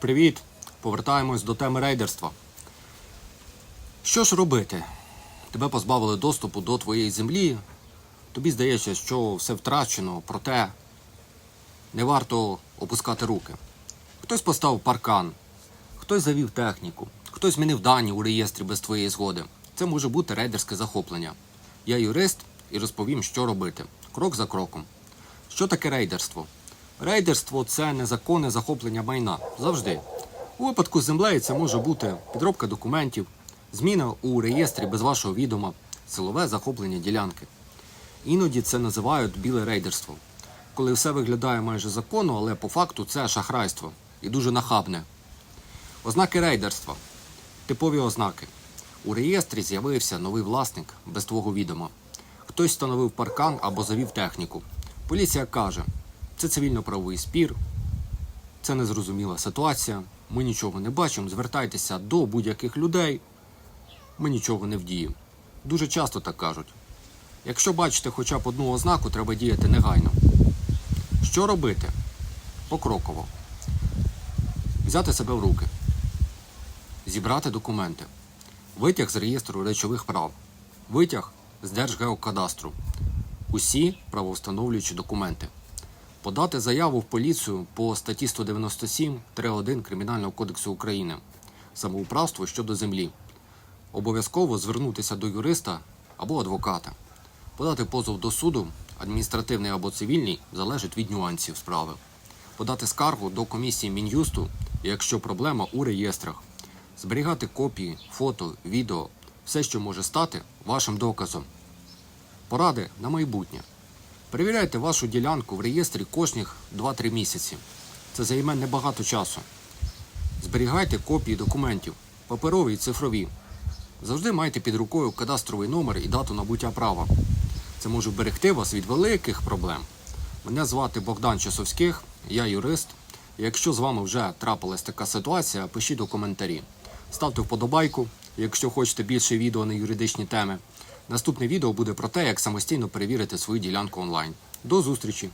Привіт! Повертаємось до теми рейдерства. Що ж робити? Тебе позбавили доступу до твоєї землі. Тобі здається, що все втрачено, проте не варто опускати руки. Хтось поставив паркан, хтось завів техніку, хтось змінив дані у реєстрі без твоєї згоди. Це може бути рейдерське захоплення. Я юрист і розповім, що робити. Крок за кроком. Що таке рейдерство? Рейдерство це незаконне захоплення майна. Завжди. У випадку з землею це може бути підробка документів, зміна у реєстрі без вашого відома, силове захоплення ділянки. Іноді це називають біле рейдерство, коли все виглядає майже законно, але по факту це шахрайство і дуже нахабне. Ознаки рейдерства. Типові ознаки. У реєстрі з'явився новий власник без твого відома. Хтось встановив паркан або завів техніку. Поліція каже, це цивільно-правовий спір, це незрозуміла ситуація, ми нічого не бачимо, звертайтеся до будь-яких людей, ми нічого не вдіємо. Дуже часто так кажуть. Якщо бачите хоча б одну ознаку, треба діяти негайно. Що робити? Покроково. Взяти себе в руки. Зібрати документи. Витяг з реєстру речових прав. Витяг з Держгеокадастру. Усі правовстановлюючі документи. Подати заяву в поліцію по статті 197-1 Кримінального кодексу України самоуправство щодо землі. Обов'язково звернутися до юриста або адвоката. Подати позов до суду, адміністративний або цивільний, залежить від нюансів справи. Подати скаргу до комісії Мін'юсту, якщо проблема у реєстрах. Зберігати копії, фото, відео, все, що може стати вашим доказом. Поради на майбутнє. Перевіряйте вашу ділянку в реєстрі кожних 2-3 місяці. Це займе небагато часу. Зберігайте копії документів, паперові і цифрові. Завжди майте під рукою кадастровий номер і дату набуття права. Це може вберегти вас від великих проблем. Мене звати Богдан Часовських, я юрист. Якщо з вами вже трапилась така ситуація, пишіть у коментарі. Ставте вподобайку, якщо хочете більше відео на юридичні теми. Наступне відео буде про те, як самостійно перевірити свою ділянку онлайн. До зустрічі!